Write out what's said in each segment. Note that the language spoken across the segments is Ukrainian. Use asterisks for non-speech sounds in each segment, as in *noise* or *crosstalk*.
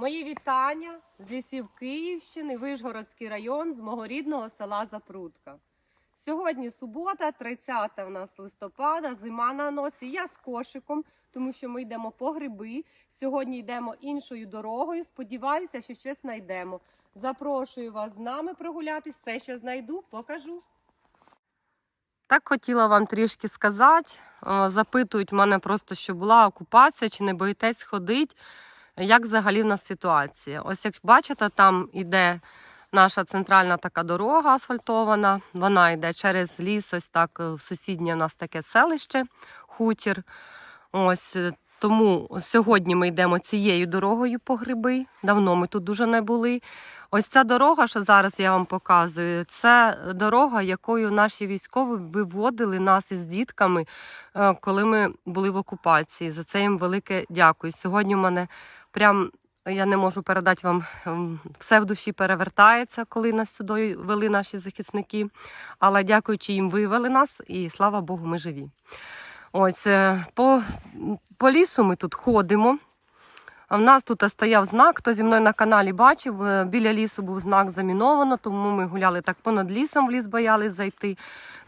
Мої вітання з лісів Київщини, Вишгородський район, з мого рідного села Запрудка. Сьогодні субота, 30 в нас листопада, зима на носі. Я з кошиком, тому що ми йдемо по гриби. Сьогодні йдемо іншою дорогою. Сподіваюся, що щось знайдемо. Запрошую вас з нами прогулятись. Все, що знайду, покажу. Так хотіла вам трішки сказати. Запитують мене просто, що була окупація, чи не боїтесь ходити. Як взагалі в нас ситуація? Ось як бачите, там іде наша центральна така дорога асфальтована. Вона йде через ліс, ось так е, в сусіднє в нас таке селище, хутір. Ось е, тому сьогодні ми йдемо цією дорогою по гриби. Давно ми тут дуже не були. Ось ця дорога, що зараз я вам показую, це дорога, якою наші військові виводили нас із дітками, е, коли ми були в окупації. За це їм велике дякую. Сьогодні в мене прям я не можу передати вам ем, все в душі перевертається, коли нас сюди вели наші захисники. Але дякуючи їм, вивели нас, і слава Богу, ми живі. Ось е, по, по лісу ми тут ходимо. А в нас тут стояв знак, хто зі мною на каналі бачив, е, біля лісу був знак заміновано, тому ми гуляли так понад лісом, в ліс боялись зайти.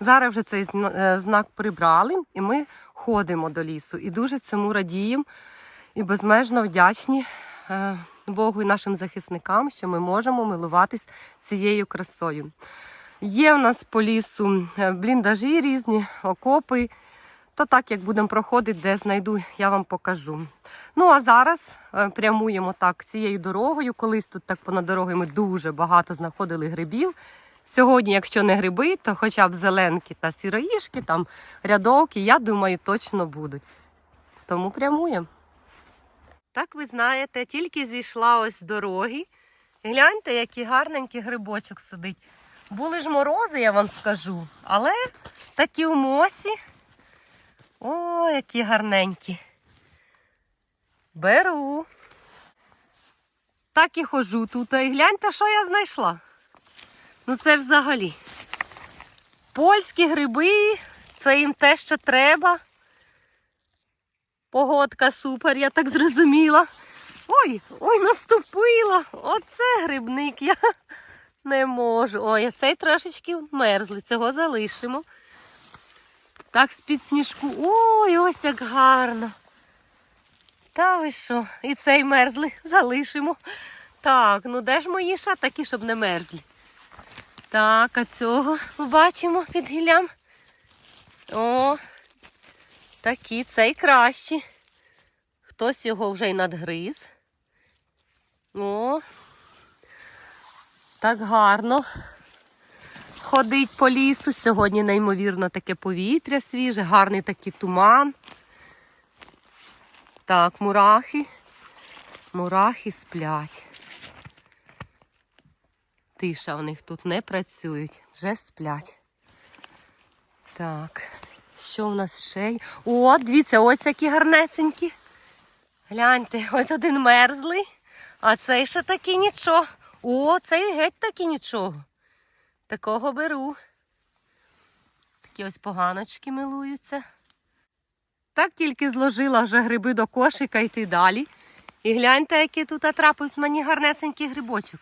Зараз вже цей е, знак прибрали, і ми ходимо до лісу. І дуже цьому радіємо і безмежно вдячні Богу і нашим захисникам, що ми можемо милуватись цією красою. Є в нас по лісу бліндажі різні, окопи. То так, як будемо проходити, де знайду, я вам покажу. Ну а зараз е, прямуємо так цією дорогою. Колись тут так понад дорогою ми дуже багато знаходили грибів. Сьогодні, якщо не гриби, то хоча б зеленки та сіроїшки, там рядовки, я думаю, точно будуть. Тому прямуємо. Так ви знаєте, тільки зійшла ось з дороги. Гляньте, який гарненький грибочок сидить. Були ж морози, я вам скажу, але такі в мосі. О, які гарненькі. Беру. Так і хожу тут. І гляньте, що я знайшла. Ну це ж взагалі. Польські гриби, це їм те, що треба. Погодка супер, я так зрозуміла. Ой, ой, наступила. Оце грибник. Я не можу. Ой, а цей трошечки мерзлий, цього залишимо. Так з-під сніжку. Ой, ось як гарно. Та ви що? І цей мерзлий *laughs* залишимо. Так, ну де ж мої ша такі, щоб не мерзлі? Так, а цього побачимо під гіллям. О, такі, цей кращі. Хтось його вже й надгриз. О, так гарно ходить по лісу. Сьогодні неймовірно таке повітря свіже, гарний такий туман. Так, мурахи. Мурахи сплять. Тиша у них тут не працюють, вже сплять. Так, що в нас ще? О, дивіться, ось які гарнесенькі. Гляньте, ось один мерзлий, а цей ще такий нічого. О, цей геть таки нічого. Такого беру. Такі ось поганочки милуються. Так тільки зложила вже гриби до кошика йти далі. І гляньте, який тут трапився мені гарнесенький грибочок.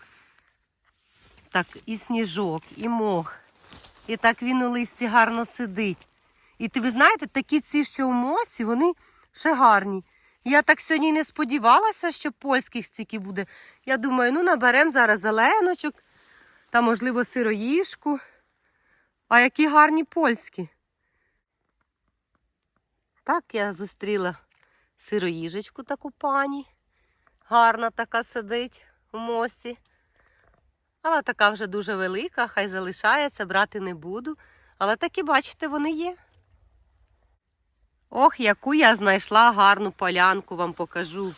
Так, і сніжок, і мох. І так він у листі гарно сидить. І ти ви знаєте, такі ці, що у мосі, вони ще гарні. Я так сьогодні не сподівалася, що польських стільки буде. Я думаю, ну наберемо зараз зеленочок та, можливо, сироїшку. А які гарні польські. Так я зустріла сироїжечку таку пані. Гарна така сидить у мосі. Але така вже дуже велика, хай залишається, брати не буду. Але такі, бачите, вони є. Ох, яку я знайшла гарну полянку, вам покажу.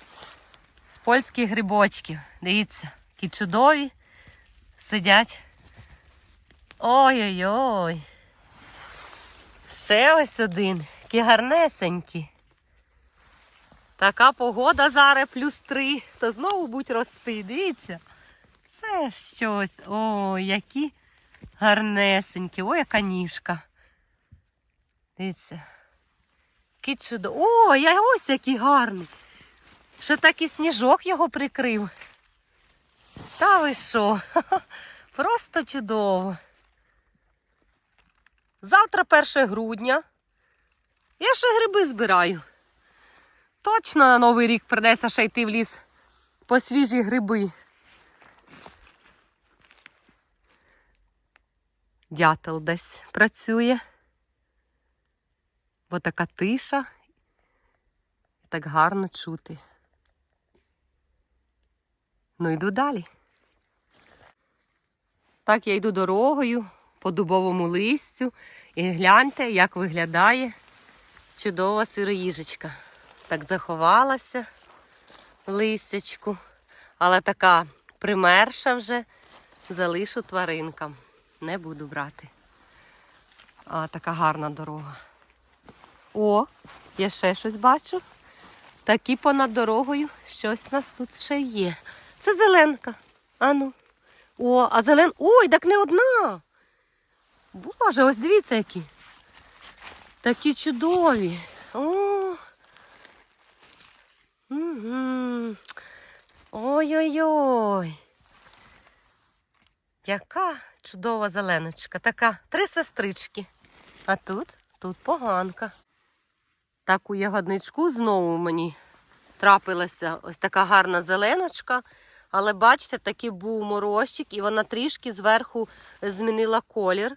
З польських грибочків. Дивіться, які чудові сидять. Ой-ой-ой. Ще ось один. Які гарнесенькі. Така погода зараз плюс три, то знову будь рости. Дивіться. Це щось. Ой, які гарнесенькі. Ой, яка ніжка. Дивіться. Який чудо. О, я ось який гарний. Що так і сніжок його прикрив. Та ви що? *laughs* Просто чудово. Завтра 1 грудня. Я ще гриби збираю. Точно на Новий рік придеться ще йти в ліс по свіжі гриби. Дятел десь працює. Бо така тиша і так гарно чути. Ну йду далі. Так я йду дорогою по дубовому листю і гляньте, як виглядає чудова сироїжечка. Так заховалася в листячку, але така примерша вже залишу тваринкам. Не буду брати. А така гарна дорога. О, я ще щось бачу. Такі понад дорогою щось у нас тут ще є. Це зеленка. Ану. О, а зелен. Ой, так не одна. Боже, ось дивіться які. Такі чудові. О. Ой-ой-ой. Яка чудова зеленочка. Така три сестрички. А тут, тут поганка. Так у ягодничку знову мені трапилася ось така гарна зеленочка. Але бачите, такий був морозчик, і вона трішки зверху змінила колір.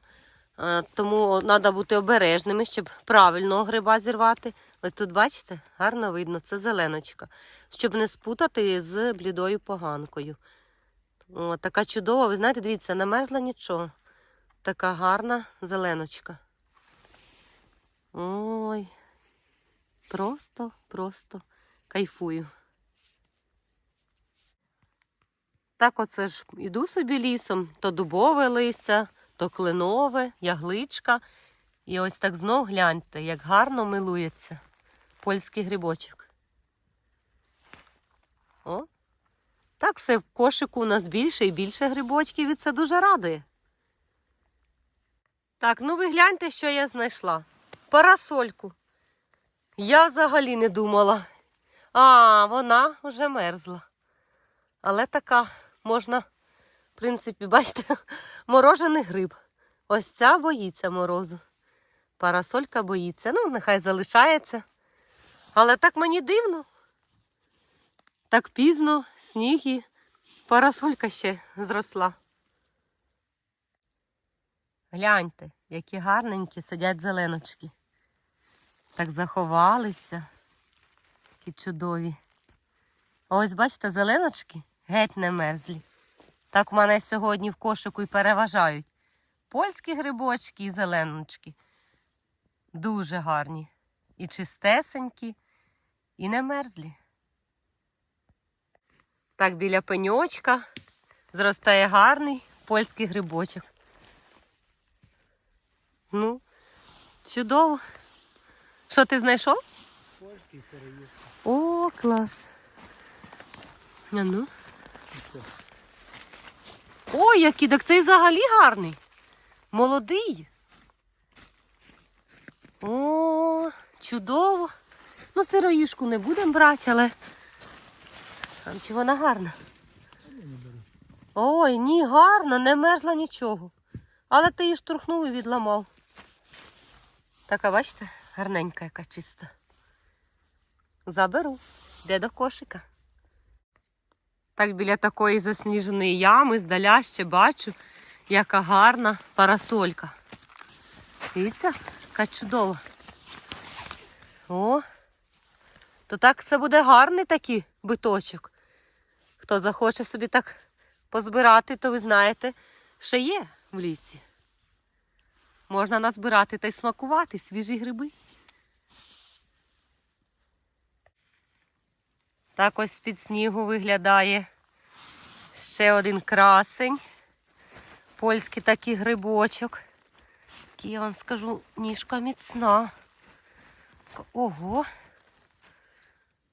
Е, Тому треба бути обережними, щоб правильного гриба зірвати. Ось тут, бачите, гарно видно, це зеленочка. Щоб не спутати з блідою поганкою. О, така чудова, ви знаєте, дивіться, не мерзла нічого. Така гарна зеленочка. Ой, просто, просто кайфую. Так оце ж іду собі лісом, то дубове листя, то кленове, ягличка. І ось так знов гляньте, як гарно милується польський грибочок. О, так все в кошику у нас більше і більше грибочків, і це дуже радує. Так, ну ви гляньте, що я знайшла. Парасольку. Я взагалі не думала. А, вона вже мерзла. Але така можна, в принципі, бачите, *laughs* морожений гриб. Ось ця боїться морозу. Парасолька боїться. Ну, нехай залишається. Але так мені дивно. Так пізно, сніг і парасолька ще зросла. Гляньте, які гарненькі сидять зеленочки. Так заховалися. Які чудові. Ось бачите, зеленочки геть не мерзлі. Так в мене сьогодні в кошику і переважають. Польські грибочки і зеленочки. Дуже гарні. І чистесенькі, і не мерзлі. Так, біля пеньочка зростає гарний польський грибочок. Ну, чудово. Що ти знайшов? Польський сироїд. О, клас. А ну. Ой, який, так цей взагалі гарний. Молодий. О, чудово. Ну, сироїшку не будемо брати, але. А чи вона гарна? Ой, ні, гарна, не мерзла нічого. Але ти її штурхнув і відламав. Така, бачите, гарненька яка чиста. Заберу. Де до кошика. Так біля такої засніженої ями здаля ще бачу, яка гарна парасолька. Дивіться, яка чудова. О, то так це буде гарний такий биточок. Хто захоче собі так позбирати, то ви знаєте, що є в лісі. Можна назбирати та й смакувати свіжі гриби. Так ось з-під снігу виглядає ще один красень. Польський такий грибочок. Який я вам скажу, ніжка міцна. Ого.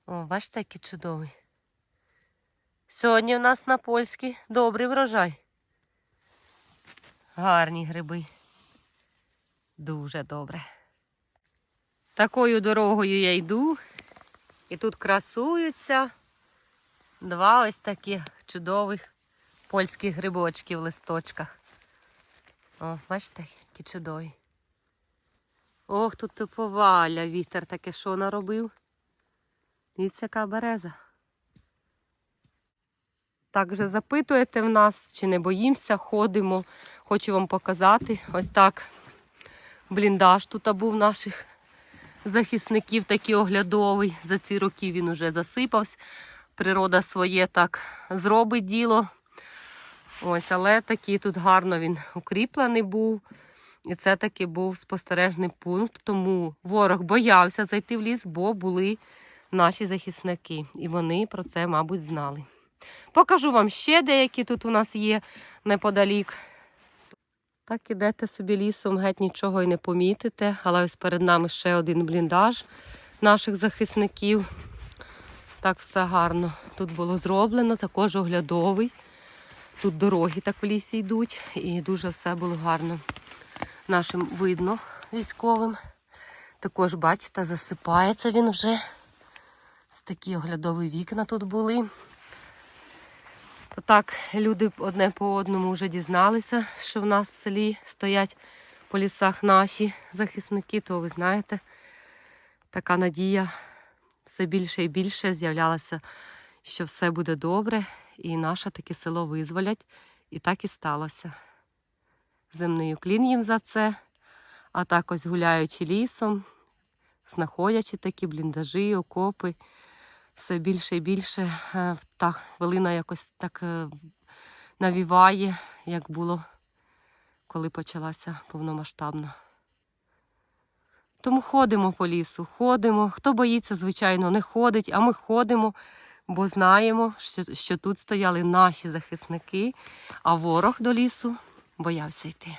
О, бачите, який чудовий. Сьогодні в нас на польський добрий врожай. Гарні гриби. Дуже добре. Такою дорогою я йду. І тут красуються Два ось таких чудових польських грибочки в листочках. О, бачите, які чудові. Ох, тут туповаля вітер таке що наробив. Дивіться, яка береза. Так вже запитуєте в нас, чи не боїмося, ходимо. Хочу вам показати. Ось так бліндаж тут був наших захисників, такий оглядовий. За ці роки він уже засипався. Природа своє так зробить діло. Ось, але такий тут гарно він укріплений був. І це таки був спостережний пункт. Тому ворог боявся зайти в ліс, бо були наші захисники. І вони про це, мабуть, знали. Покажу вам ще деякі тут у нас є неподалік. Так ідете собі лісом, геть нічого і не помітите. Але ось перед нами ще один бліндаж наших захисників. Так все гарно тут було зроблено, також оглядовий. Тут дороги так в лісі йдуть, і дуже все було гарно. Нашим видно військовим. Також, бачите, засипається він вже. Ось такі оглядові вікна тут були. То так, люди одне по одному вже дізналися, що в нас в селі стоять по лісах наші захисники, то ви знаєте, така надія все більше і більше з'являлася, що все буде добре, і наше таке село визволять. І так і сталося. Земний уклін їм за це, а так ось гуляючи лісом, знаходячи такі бліндажі, окопи, все більше і більше е, та хвилина якось так е, навіває, як було, коли почалася повномасштабна. Тому ходимо по лісу, ходимо. Хто боїться, звичайно, не ходить, а ми ходимо, бо знаємо, що, що тут стояли наші захисники, а ворог до лісу боявся йти.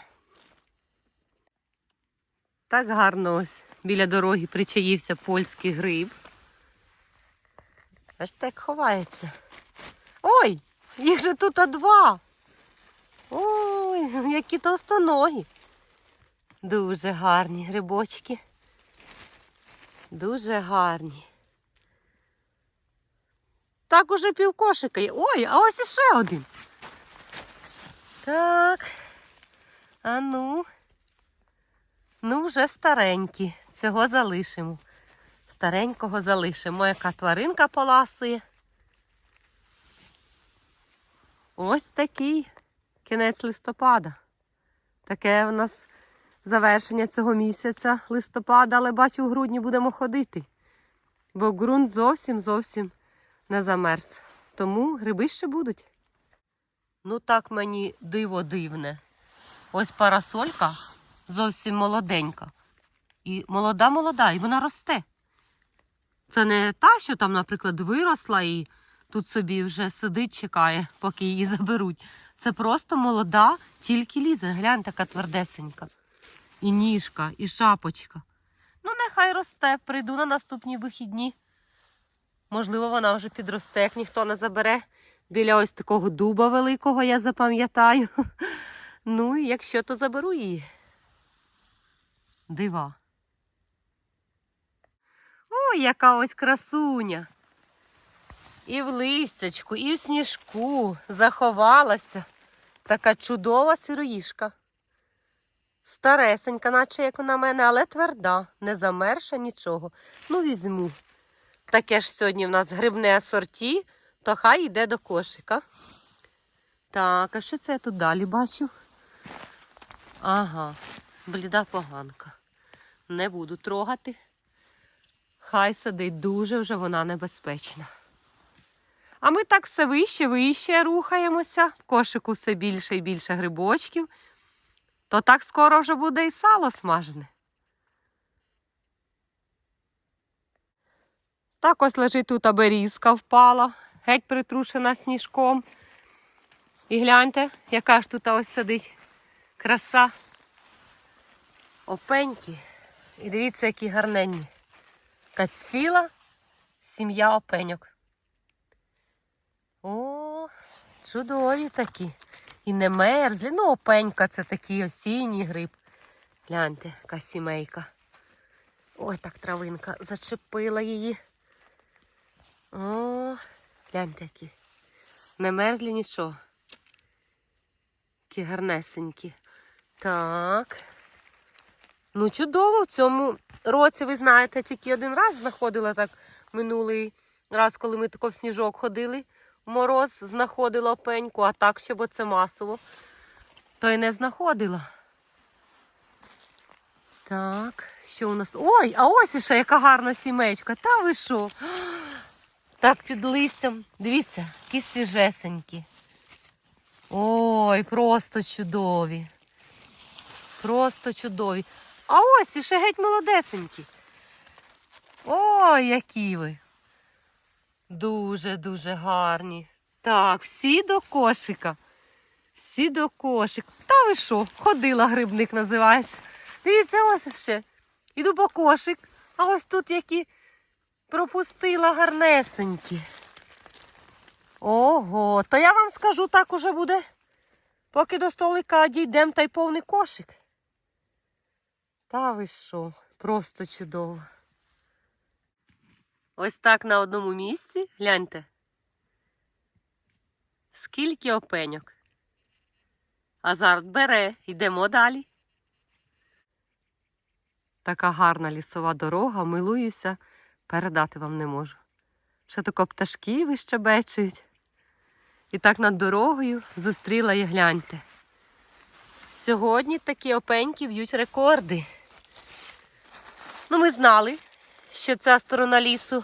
Так гарно ось біля дороги причаївся польський гриб. Аж так ховається. Ой, їх же тут два. Ой, які товстоногі. Дуже гарні грибочки. Дуже гарні. Так уже півкошика є. Ой, а ось іще один. Так. А ну. Ну, вже старенькі. Цього залишимо. Старенького залишимо. Яка тваринка поласує. Ось такий кінець листопада. Таке в нас завершення цього місяця листопада, але бачу, в грудні будемо ходити. Бо ґрунт зовсім зовсім не замерз. Тому гриби ще будуть. Ну так мені диво дивне. Ось парасолька зовсім молоденька. І молода, молода, і вона росте. Це не та, що там, наприклад, виросла і тут собі вже сидить, чекає, поки її заберуть. Це просто молода, тільки лізе. Глянь, така твердесенька. І ніжка, і шапочка. Ну, нехай росте, прийду на наступні вихідні. Можливо, вона вже підросте, як ніхто не забере. Біля ось такого дуба великого, я запам'ятаю. *laughs* Ну, і якщо, то заберу її. Дива. Ой, яка ось красуня. І в листячку, і в сніжку заховалася така чудова сироїшка. Старесенька, наче як на мене, але тверда, не замерша нічого. Ну, візьму. Таке ж сьогодні в нас грибне асорті, то хай йде до кошика. Так, а що це я тут далі бачу? Ага, бліда поганка. Не буду трогати. Хай сидить дуже вже вона небезпечна. А ми так все вище, вище рухаємося. В кошику все більше і більше грибочків. То так скоро вже буде і сало смажене. Так ось лежить тут аберізка впала, геть притрушена сніжком. І гляньте, яка ж тут ось сидить краса. Опеньки. І дивіться, які гарненні. Така сім'я опеньок. О, чудові такі. І не мерзлі. Ну, опенька це такий осінній гриб. Гляньте, яка сімейка. Ой, так травинка зачепила її. О, Гляньте які. Не мерзлі нічого. Які гарнесенькі. Так. Ну, чудово, в цьому році, ви знаєте, тільки один раз знаходила так минулий раз, коли ми тако в сніжок ходили. Мороз знаходила опеньку, а так, щоб оце масово, то й не знаходила. Так, що у нас? Ой, а ось іще яка гарна сімечка. Та ви що? *gasps* Так, під листям. Дивіться, які свіжесенькі. Ой, просто чудові. Просто чудові. А ось іще геть молодесенькі. Ой, які ви. Дуже-дуже гарні. Так, всі до кошика. Всі до кошик. Та ви що? Ходила грибник називається. Дивіться, ось ще. Іду по кошик, а ось тут які пропустила гарнесенькі. Ого, то я вам скажу, так уже буде. Поки до столика дійдемо та й повний кошик. Та ви що, просто чудово. Ось так на одному місці. Гляньте. Скільки опеньок. Азарт бере, йдемо далі. Така гарна лісова дорога, милуюся, передати вам не можу. Ще тако пташки вищебечують. І так над дорогою зустріла і гляньте. Сьогодні такі опеньки б'ють рекорди. Ну, ми знали, що ця сторона лісу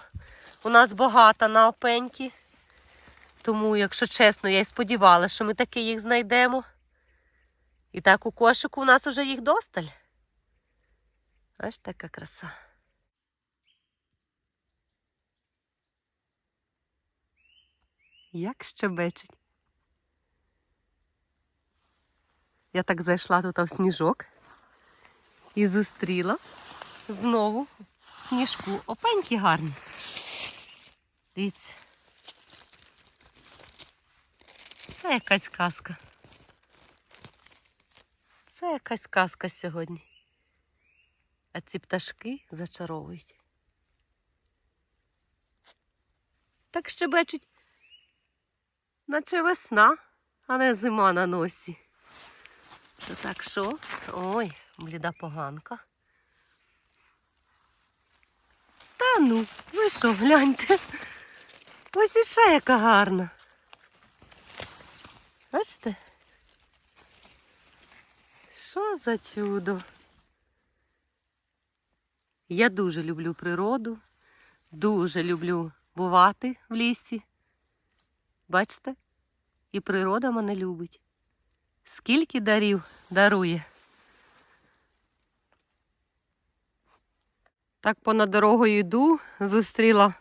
у нас багата на опеньки. Тому, якщо чесно, я й сподівалася, що ми таки їх знайдемо. І так у кошику у нас уже їх досталь. Аж така краса. Як щебечуть. Я так зайшла тут в сніжок і зустріла знову сніжку. Опеньки гарні. Дивіться. Це якась казка. Це якась казка сьогодні. А ці пташки зачаровують. Так щебечуть, наче весна, а не зима на носі. То так що? Ой, бліда поганка. Та ну, ви що, гляньте. Ось іще яка гарна. Бачите? Що за чудо? Я дуже люблю природу, дуже люблю бувати в лісі. Бачите? І природа мене любить. Скільки дарів дарує. Так понад дорогою йду, зустріла.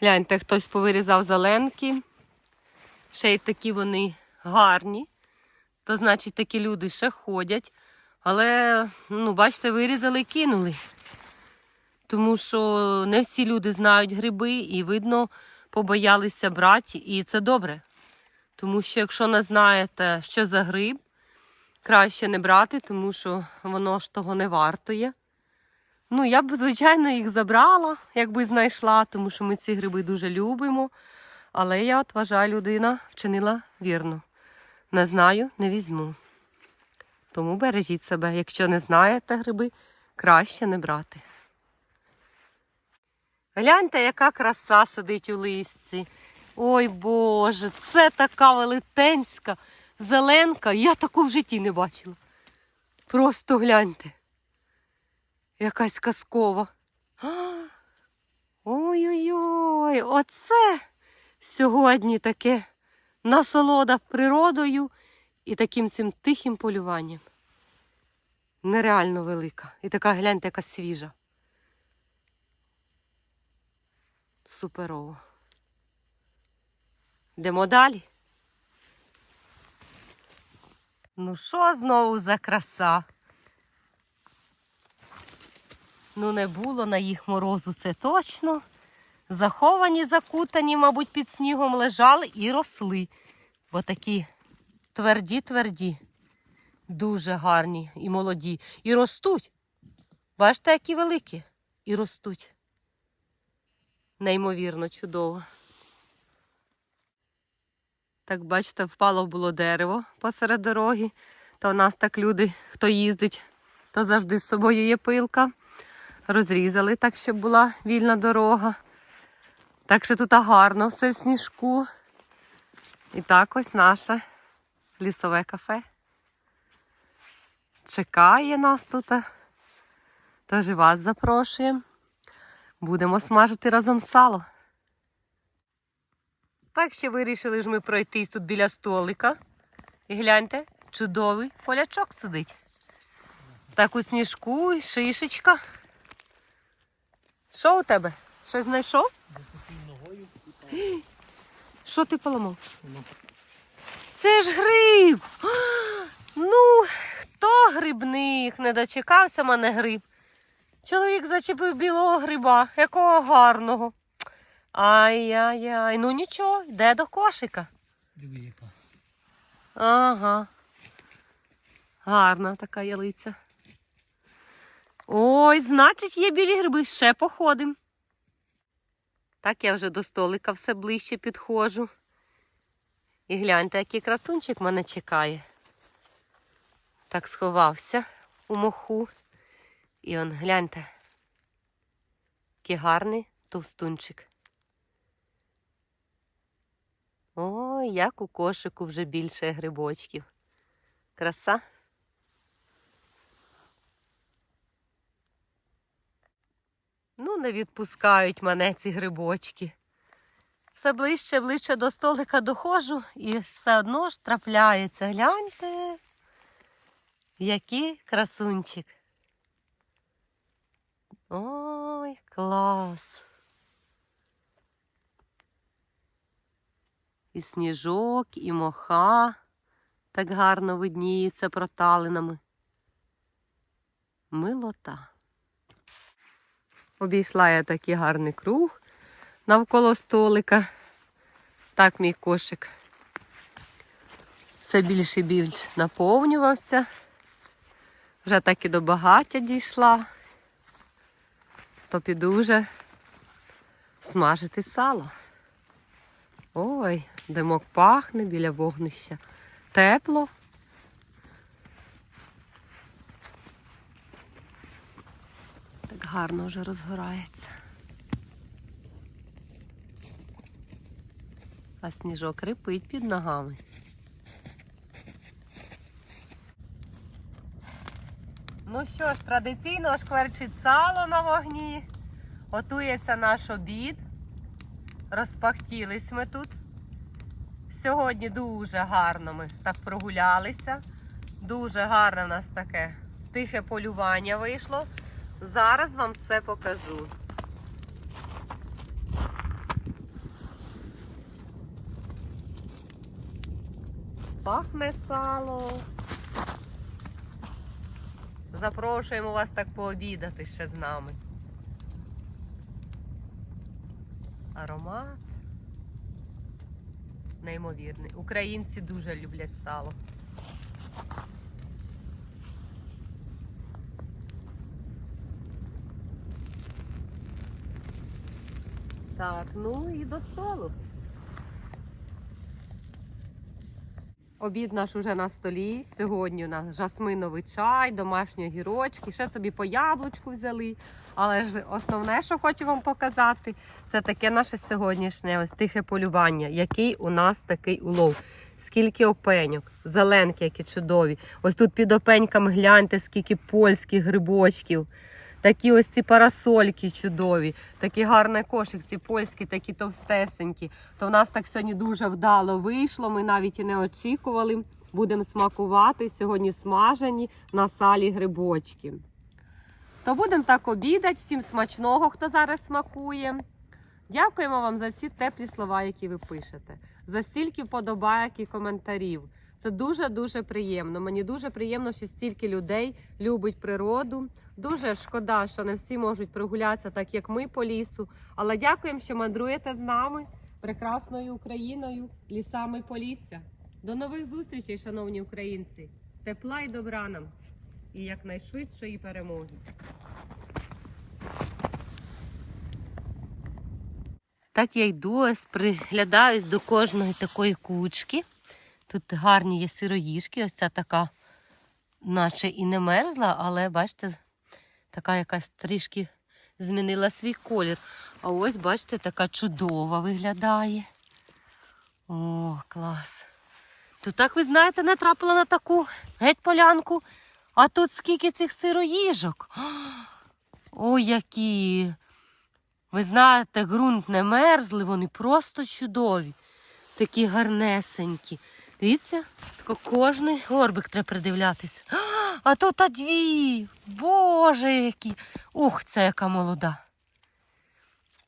Гляньте, хтось повирізав зеленки. Ще й такі вони гарні. То значить такі люди ще ходять. Але, ну, бачите, вирізали і кинули. Тому що не всі люди знають гриби і, видно, побоялися брати. І це добре. Тому що якщо не знаєте, що за гриб, краще не брати, тому що воно ж того не вартує. Ну, я б, звичайно, їх забрала, якби знайшла, тому що ми ці гриби дуже любимо. Але я от вважаю, людина вчинила вірно. Не знаю, не візьму. Тому бережіть себе. Якщо не знаєте гриби, краще не брати. Гляньте, яка краса сидить у листі. Ой Боже, це така велетенська зеленка. Я таку в житті не бачила. Просто гляньте. Якась казкова. Ой-ой-ой, оце сьогодні таке насолода природою і таким цим тихим полюванням. Нереально велика. І така, гляньте, яка свіжа. Суперово. Йдемо далі. Ну, що знову за краса? Ну, не було на їх морозу, це точно. Заховані, закутані, мабуть, під снігом лежали і росли. Бо такі тверді-тверді, дуже гарні і молоді. І ростуть. Бачите, які великі. І ростуть. Неймовірно чудово. Так, бачите, впало було дерево посеред дороги. То у нас так люди, хто їздить, то завжди з собою є пилка. Розрізали так, щоб була вільна дорога. Так що тут гарно все в сніжку. І так ось наше лісове кафе. Чекає нас тут. Тож і вас запрошуємо. Будемо смажити разом сало. Так ще вирішили ж ми пройтись тут біля столика. І гляньте, чудовий полячок сидить. Так у сніжку і шишечка. Що у тебе? Щось знайшов? Ногою Що ти поламав? Це ж гриб. А, Ну, хто грибник? Не дочекався мене гриб. Чоловік зачепив білого гриба, якого гарного. Ай-яй-яй. Ну нічого, йде до кошика. диви яка. Ага. Гарна така ялиця. Ой, значить, є білі гриби, ще походим. Так я вже до столика все ближче підходжу. І гляньте, який красунчик мене чекає. Так сховався у моху. І он, гляньте, який гарний товстунчик. Ой, як у кошику вже більше грибочків. Краса. Ну, не відпускають мене ці грибочки. Все ближче, ближче до столика доходжу і все одно ж трапляється. Гляньте, який красунчик. Ой, клас. І сніжок, і моха так гарно видніються проталинами. Милота. Обійшла я такий гарний круг навколо столика. Так мій кошик все більше і більш наповнювався. Вже так і до багаття дійшла. То піду вже смажити сало. Ой, димок пахне біля вогнища. Тепло. Гарно вже розгорається. А сніжок рипить під ногами. Ну що ж, традиційно шкварчить сало на вогні. Готується наш обід. Розпахтілись ми тут. Сьогодні дуже гарно ми так прогулялися. Дуже гарне в нас таке тихе полювання вийшло. Зараз вам все покажу. Пахне сало. Запрошуємо вас так пообідати ще з нами. Аромат неймовірний. Українці дуже люблять сало. Так, ну і до столу. Обід наш уже на столі. Сьогодні у нас жасминовий чай, домашні огірочки, ще собі по яблучку взяли. Але ж основне, що хочу вам показати, це таке наше сьогоднішнє ось тихе полювання. Який у нас такий улов. Скільки опеньок, зеленки, які чудові. Ось тут під опеньками гляньте, скільки польських грибочків. Такі ось ці парасольки чудові, такий гарний кошик, ці польські, такі товстесенькі. То в нас так сьогодні дуже вдало вийшло. Ми навіть і не очікували. Будемо смакувати. Сьогодні смажені на салі грибочки. То будемо так обідати. Всім смачного, хто зараз смакує. Дякуємо вам за всі теплі слова, які ви пишете, за стільки вподобайок і коментарів. Це дуже-дуже приємно. Мені дуже приємно, що стільки людей любить природу. Дуже шкода, що не всі можуть прогулятися так, як ми по лісу. Але дякуємо, що мандруєте з нами прекрасною Україною, лісами Полісся. До нових зустрічей, шановні українці! Тепла і добра нам і якнайшвидшої перемоги. так я йду, ось приглядаюсь до кожної такої кучки. Тут гарні є сироїжки, ось ця така, наче і не мерзла, але бачите, така якась трішки змінила свій колір. А ось, бачите, така чудова виглядає. О, клас. То так ви знаєте, натрапила на таку геть полянку. А тут скільки цих сироїжок. *gasps* Ой, які. Ви знаєте, ґрунт не мерзли, вони просто чудові. Такі гарнесенькі. Дивіться, кожний горбик треба придивлятися. *gasps* А тут а дві. Боже, які. Ух, це яка молода.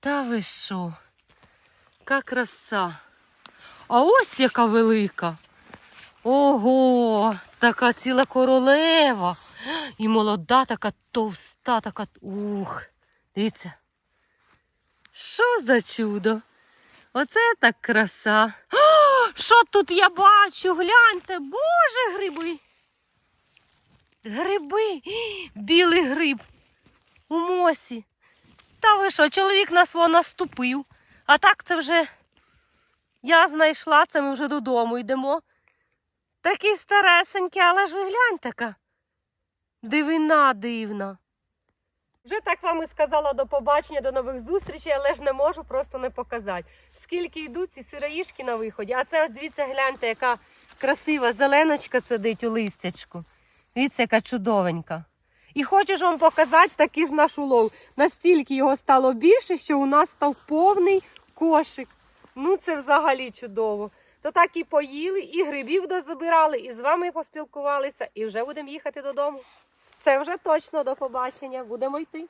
Та ви що? Яка краса. А ось яка велика. Ого, така ціла королева. І молода, така товста, така. Ух. Дивіться. Що за чудо? Оце так краса. Що тут я бачу? Гляньте, боже гриби. Гриби, білий гриб у мосі. Та ви що, чоловік на свого наступив. А так це вже я знайшла, це ми вже додому йдемо. Такий старесенький, але ж ви глянь така. Дивина дивна. Вже так вам і сказала до побачення, до нових зустрічей, але ж не можу просто не показати. Скільки йдуть ці сироїшки на виході. А це, от дивіться, гляньте, яка красива зеленочка сидить у листячку. Дивіться, яка чудовенька. І хочу ж вам показати такий ж наш улов. Настільки його стало більше, що у нас став повний кошик. Ну це взагалі чудово. То так і поїли, і грибів дозабирали, і з вами поспілкувалися, і вже будемо їхати додому. Це вже точно до побачення. Будемо йти.